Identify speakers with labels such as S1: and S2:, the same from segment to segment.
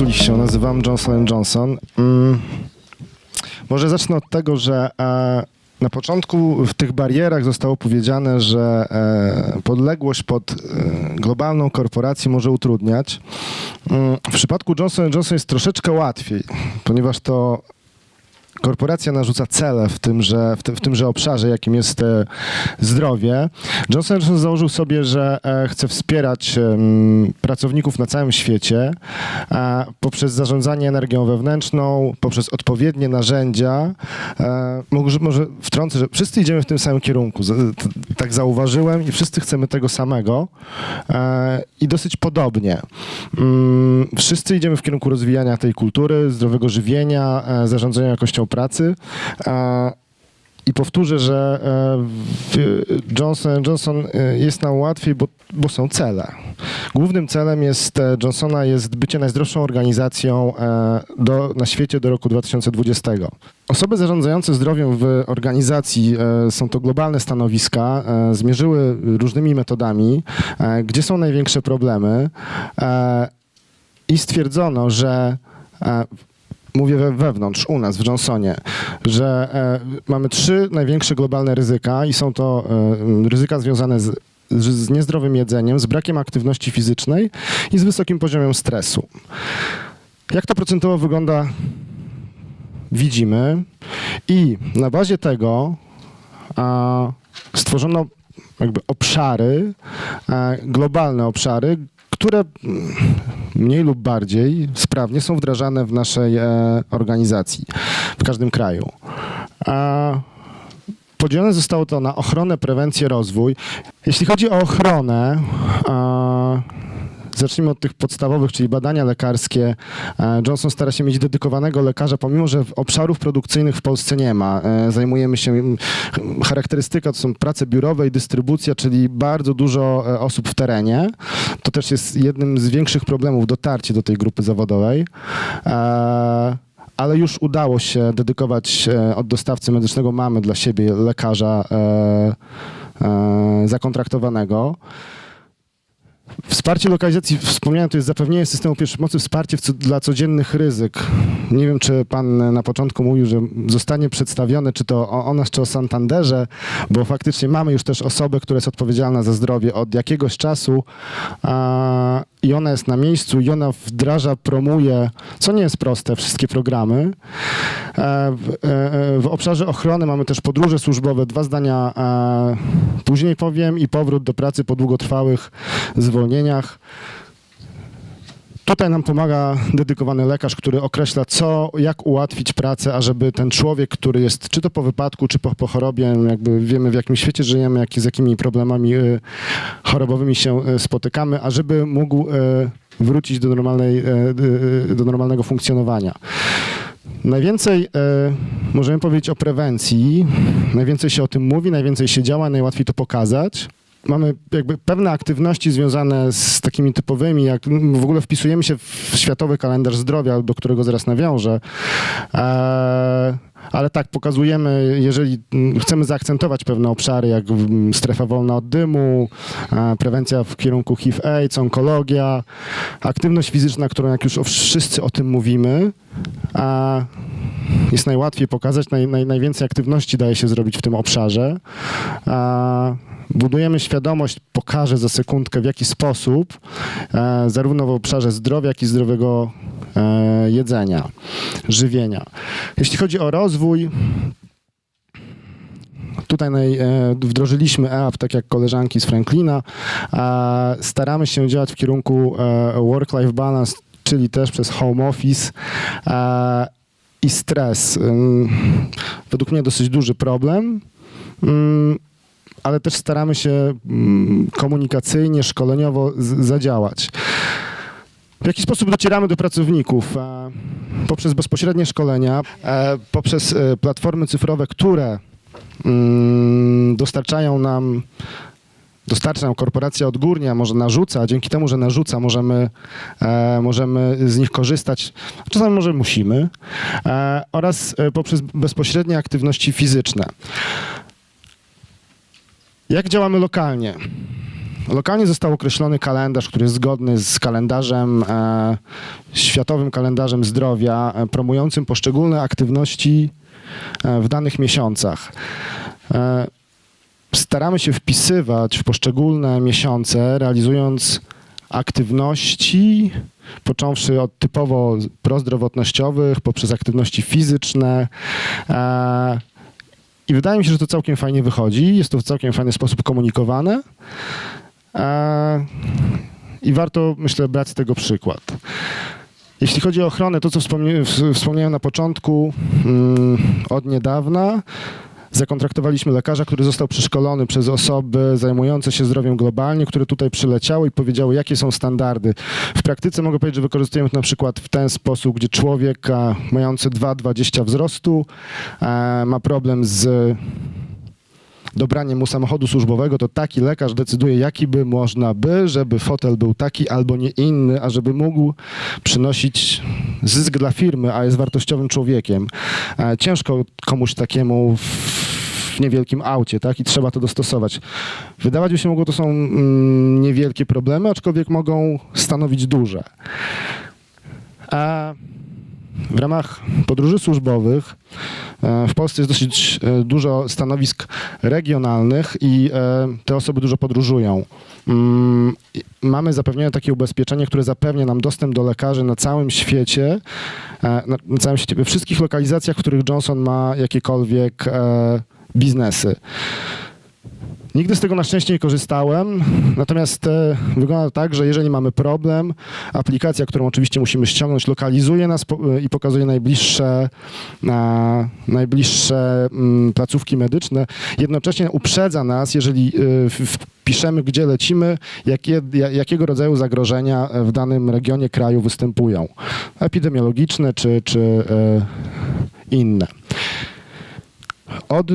S1: Sulich się nazywam, Johnson Johnson. Mm, może zacznę od tego, że e, na początku w tych barierach zostało powiedziane, że e, podległość pod e, globalną korporację może utrudniać. Mm, w przypadku Johnson Johnson jest troszeczkę łatwiej, ponieważ to korporacja narzuca cele w tymże, w, tym, w tymże obszarze, jakim jest e, zdrowie. Johnson Johnson założył sobie, że e, chce wspierać pracowników na całym świecie poprzez zarządzanie energią wewnętrzną, poprzez odpowiednie narzędzia. E, może, może wtrącę, że wszyscy idziemy w tym samym kierunku. Tak zauważyłem i wszyscy chcemy tego samego i dosyć podobnie. Mm, wszyscy idziemy w kierunku rozwijania tej kultury, zdrowego żywienia, zarządzania jakością pracy. I powtórzę, że e, Johnson Johnson e, jest nam łatwiej, bo, bo są cele. Głównym celem jest e, Johnsona jest bycie najzdrowszą organizacją do, na świecie do roku 2020. Osoby zarządzające zdrowiem w organizacji, są to globalne stanowiska, zmierzyły różnymi metodami, gdzie są największe problemy i stwierdzono, że mówię we, wewnątrz, u nas w Johnsonie, że e, mamy trzy największe globalne ryzyka i są to e, ryzyka związane z, z, niezdrowym jedzeniem, z brakiem aktywności fizycznej i z wysokim poziomem stresu. Jak to procentowo wygląda, widzimy i na bazie tego a, stworzono jakby obszary, e, globalne obszary, które mm, mniej lub bardziej sprawnie są wdrażane w naszej e, organizacji, w każdym kraju. A podzielone zostało to na ochronę, prewencję, rozwój. Jeśli chodzi o ochronę, zacznijmy od tych podstawowych, czyli badania lekarskie. E, Johnson stara się mieć dedykowanego lekarza, pomimo że obszarów produkcyjnych w Polsce nie ma. E, Zajmujemy się, charakterystyka to są prace biurowe i dystrybucja, czyli bardzo dużo e, osób w terenie. To też jest jednym z większych problemów dotarcie do tej grupy zawodowej. Ale już udało się dedykować od dostawcy medycznego. Mamy dla siebie lekarza zakontraktowanego. Wsparcie lokalizacji, wspomniałem, to jest zapewnienie systemu pierwszej pomocy, wsparcie w dla codziennych ryzyk. Nie wiem, czy pan na początku mówił, że zostanie przedstawione, czy to o, o nas, czy o Santanderze, bo faktycznie mamy już też osobę, która jest odpowiedzialna za zdrowie od jakiegoś czasu a, i ona jest na miejscu i ona wdraża, promuje, co nie jest proste, wszystkie programy. E, W, e, w obszarze ochrony mamy też podróże służbowe, dwa zdania e, później powiem i powrót do pracy po długotrwałych zwolnieniach. Tutaj nam pomaga dedykowany lekarz, który określa, co, jak ułatwić pracę, ażeby ten człowiek, który jest czy to po wypadku, czy po, po chorobie, jakby wiemy w jakim świecie żyjemy, jak, z jakimi problemami y, chorobowymi się y, spotykamy, ażeby mógł y, wrócić do, normalnej, y, y, do normalnego funkcjonowania. Najwięcej e, możemy powiedzieć o prewencji, najwięcej się o tym mówi, najwięcej się działa, najłatwiej to pokazać. Mamy jakby pewne aktywności związane z takimi typowymi, jak w ogóle wpisujemy się w Światowy Kalendarz Zdrowia, do którego zaraz nawiążę. E, ale tak, pokazujemy, jeżeli chcemy zaakcentować pewne obszary, jak strefa wolna od dymu, e, prewencja w kierunku HIV-AIDS, onkologia, aktywność fizyczna, którą jak już wszyscy o tym mówimy, a jest najłatwiej pokazać, naj, naj, najwięcej aktywności daje się zrobić w tym obszarze. A budujemy świadomość, pokażę za sekundkę w jaki sposób, e, zarówno w obszarze zdrowia, jak i zdrowego e, jedzenia, żywienia. Jeśli chodzi o rozwój, Tutaj e, wdrożyliśmy EAP, tak jak koleżanki z Franklina. Staramy się działać w kierunku work-life balance, czyli też przez home office i stres. Według mnie dosyć duży problem. Ale też staramy się komunikacyjnie, szkoleniowo zadziałać. W jaki sposób docieramy do pracowników? E, Poprzez bezpośrednie szkolenia, e, poprzez e, platformy cyfrowe, które dostarczają nam dostarcza nam korporacja odgórnie, a może narzuca, dzięki temu, że narzuca, możemy, e, możemy z nich korzystać, czasami może musimy, e, oraz e, poprzez bezpośrednie aktywności fizyczne. Jak działamy lokalnie? lokalnie został określony kalendarz, który jest zgodny z kalendarzem, e, światowym kalendarzem zdrowia, e, promującym poszczególne aktywności e, w danych miesiącach. E, staramy się wpisywać w poszczególne miesiące, realizując aktywności, począwszy od typowo prozdrowotnościowych, poprzez aktywności fizyczne. E, I wydaje mi się, że to całkiem fajnie wychodzi. Jest to w całkiem fajny sposób komunikowane. E, I warto, myślę, brać z tego przykład. Jeśli chodzi o ochronę, to co wspomniałem na początku, mm, od niedawna zakontraktowaliśmy lekarza, który został przeszkolony przez osoby zajmujące się zdrowiem globalnie, które tutaj przyleciały i powiedziały, jakie są standardy. W praktyce mogę powiedzieć, że wykorzystujemy to na przykład w ten sposób, gdzie człowiek mający 2,20 wzrostu ma problem z dobraniem mu samochodu służbowego, to taki lekarz decyduje, jaki by można by, żeby fotel był taki albo nie inny, a żeby mógł przynosić zysk dla firmy, a jest wartościowym człowiekiem. Ciężko komuś takiemu w niewielkim aucie, tak? I trzeba to dostosować. Wydawać by się mogło, to są mm, niewielkie problemy, aczkolwiek mogą stanowić duże. A w ramach podróży służbowych e, w Polsce jest dosyć e, dużo stanowisk regionalnych i e, te osoby dużo podróżują. Mm, Mamy zapewnione takie ubezpieczenie, które zapewnia nam dostęp do lekarzy na całym świecie, na, całym świecie, we wszystkich lokalizacjach, w których Johnson ma jakiekolwiek biznesy. Nigdy z tego na szczęście nie korzystałem, natomiast e, wygląda tak, że jeżeli mamy problem, aplikacja, którą oczywiście musimy ściągnąć, lokalizuje nas e, i pokazuje najbliższe, e, najbliższe mm, placówki medyczne. Jednocześnie uprzedza nas, jeżeli wpiszemy, gdzie lecimy, jakie, ja- jakiego rodzaju zagrożenia w danym regionie kraju występują. Epidemiologiczne czy, czy inne. Od y,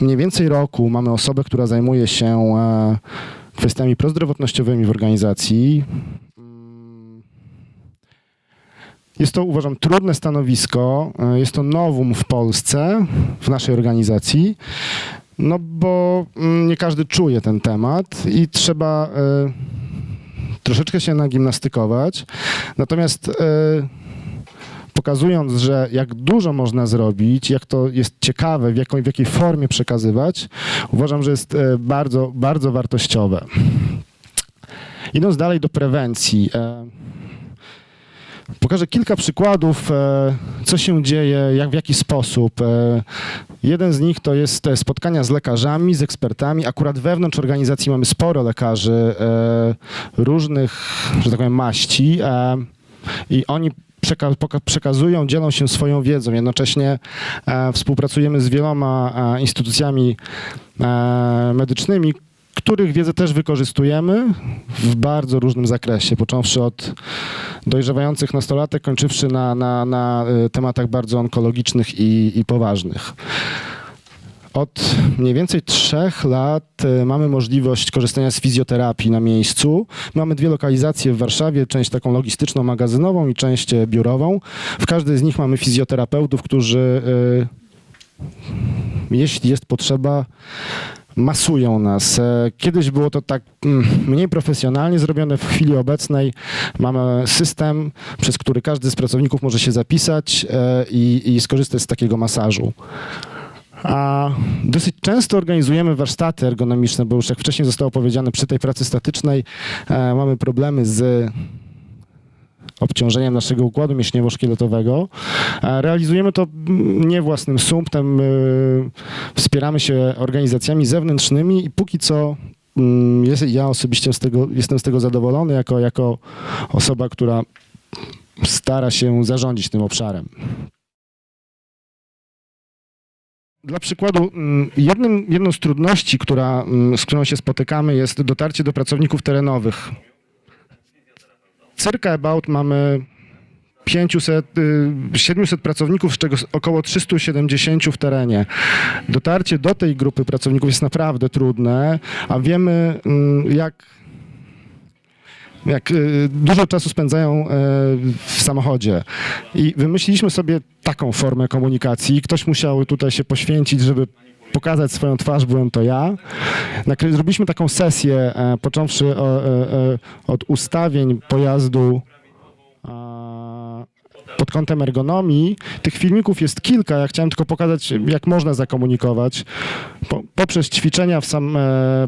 S1: mniej więcej roku mamy osobę, która zajmuje się e, kwestiami prozdrowotnościowymi w organizacji. Mm. Jest to, uważam, trudne stanowisko. E, Jest to nowum w Polsce, w naszej organizacji, no bo mm, nie każdy czuje ten temat i trzeba e, troszeczkę się nagimnastykować. Natomiast pokazując, że jak dużo można zrobić, jak to jest ciekawe, w, jaką, w jakiej formie przekazywać, uważam, że jest e, bardzo, bardzo wartościowe. Idąc dalej do prewencji. e, Pokażę kilka przykładów, e, co się dzieje, jak w jaki sposób. Jeden z nich to jest spotkania z lekarzami, z ekspertami. Akurat wewnątrz organizacji mamy sporo lekarzy różnych, że tak powiem, maści i oni przekazują, dzielą się swoją wiedzą. Jednocześnie e, współpracujemy z wieloma e, instytucjami e, medycznymi, których wiedzę też wykorzystujemy w bardzo różnym zakresie, począwszy od dojrzewających nastolatek, kończywszy na, na, na tematach bardzo onkologicznych i, i poważnych. Od mniej więcej trzech lat e, mamy możliwość korzystania z fizjoterapii na miejscu. Mamy dwie lokalizacje w Warszawie, część taką logistyczną, magazynową i część e, biurową. W każdej z nich mamy fizjoterapeutów, którzy e, jeśli jest potrzeba, masują nas. Kiedyś było to tak mm, mniej profesjonalnie zrobione. W chwili obecnej mamy system, przez który każdy z pracowników może się zapisać i, i skorzystać z takiego masażu. A dosyć często organizujemy warsztaty ergonomiczne, bo już jak wcześniej zostało powiedziane, przy tej pracy statycznej e, mamy problemy z obciążeniem naszego układu mięśniowo-szkieletowego. E, Realizujemy to nie własnym sumptem, y, wspieramy się organizacjami zewnętrznymi i póki co mm, jest, ja osobiście z tego, jestem z tego zadowolony jako, jako osoba, która stara się zarządzić tym obszarem. Dla przykładu, mm, jednym, jedną z trudności, która, mm, z którą się spotykamy, jest dotarcie do pracowników terenowych. Circa about mamy 500, y, 700 pracowników, z czego około 370 w terenie. Dotarcie do tej grupy pracowników jest naprawdę trudne, a wiemy mm, jak jak y, dużo czasu spędzają y, w samochodzie. I wymyśliliśmy sobie taką formę komunikacji. Ktoś musiał tutaj się poświęcić, żeby pokazać swoją twarz, byłem to ja. Zrobiliśmy taką sesję, e, począwszy e, e, od ustawień pojazdu pod kątem ergonomii. Tych filmików jest kilka. Ja chciałem tylko pokazać, jak można zakomunikować. Po, poprzez ćwiczenia w sam, e,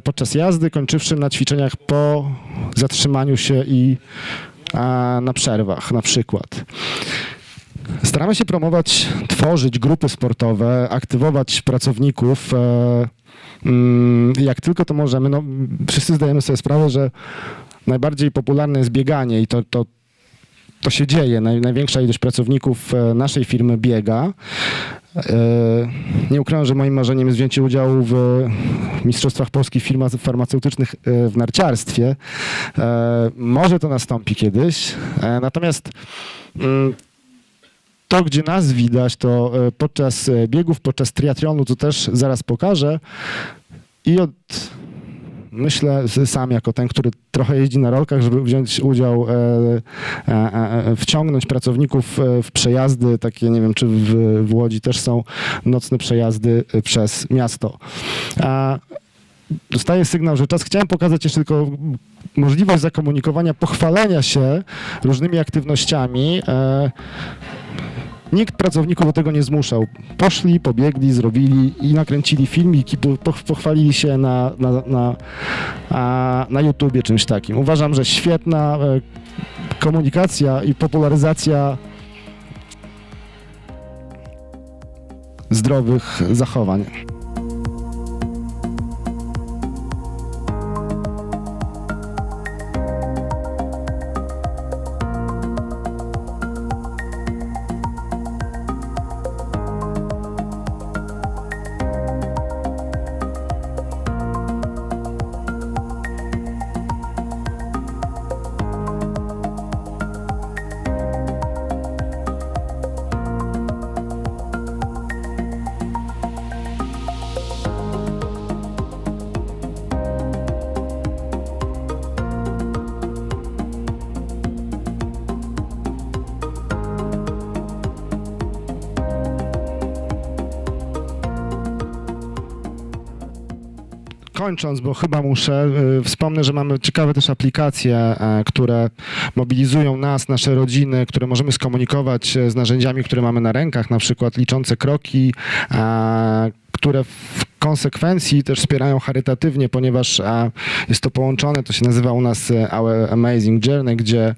S1: podczas jazdy, kończywszy na ćwiczeniach po zatrzymaniu się i a, na przerwach na przykład. Staramy się promować, tworzyć grupy sportowe, aktywować pracowników. E, mm, jak tylko to możemy. No, wszyscy zdajemy sobie sprawę, że najbardziej popularne jest bieganie i to, to, to się dzieje. Naj, największa ilość pracowników e, naszej firmy biega. E, Nie ukrywam, że moim marzeniem jest wzięcie udziału w Mistrzostwach Polskich Firm Farmaceutycznych e, w narciarstwie. E, Może to nastąpi kiedyś. E, Natomiast mm, to, gdzie nas widać, to e, podczas e, biegów, podczas triatlonu, co też zaraz pokażę. I od, myślę sam jako ten, który trochę jeździ na rolkach, żeby wziąć udział, e, e, e, wciągnąć pracowników w przejazdy, takie nie wiem, czy w, w Łodzi też są nocne przejazdy przez miasto. Dostaję sygnał, że czas. Chciałem pokazać jeszcze tylko możliwość zakomunikowania, pochwalenia się różnymi aktywnościami. Nikt pracowników do tego nie zmuszał. Poszli, pobiegli, zrobili i nakręcili filmik i po- poch- pochwalili się na, na, na, a, na YouTubie czymś takim. Uważam, że świetna e, komunikacja i popularyzacja zdrowych zachowań. Kończąc, bo chyba muszę, y, wspomnę, że mamy ciekawe też aplikacje, e, które mobilizują nas, nasze rodziny, które możemy skomunikować e, z narzędziami, które mamy na rękach, na przykład liczące kroki, e, które w konsekwencji też wspierają charytatywnie, ponieważ jest to połączone, to się nazywa u nas Our Amazing Journey, gdzie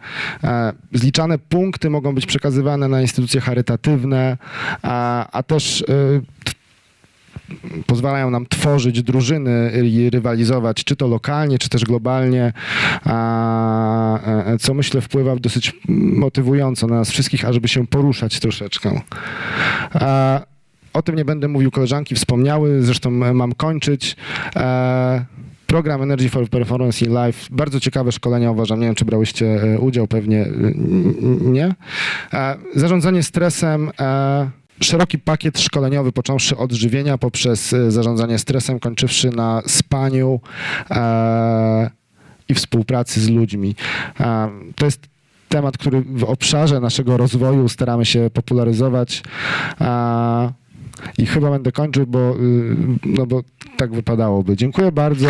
S1: zliczane punkty mogą być przekazywane na instytucje charytatywne, a, a też pozwalają nam tworzyć drużyny i rywalizować, czy to lokalnie, czy też globalnie, a, e, co myślę wpływa dosyć motywująco na nas wszystkich, ażeby się poruszać troszeczkę. O tym nie będę mówił, koleżanki wspomniały, zresztą mam kończyć. E, Program Energy for Performance in Life, bardzo ciekawe szkolenia uważam, nie wiem czy brałyście e, udział, pewnie e, nie. E, Zarządzanie stresem, e, szeroki pakiet szkoleniowy, począwszy od żywienia poprzez e, zarządzanie stresem, kończywszy na spaniu e, i współpracy z ludźmi. E, To jest temat, który w obszarze naszego rozwoju staramy się popularyzować. E, I chyba będę kończył, bo, y, no bo tak wypadałoby. Dziękuję bardzo.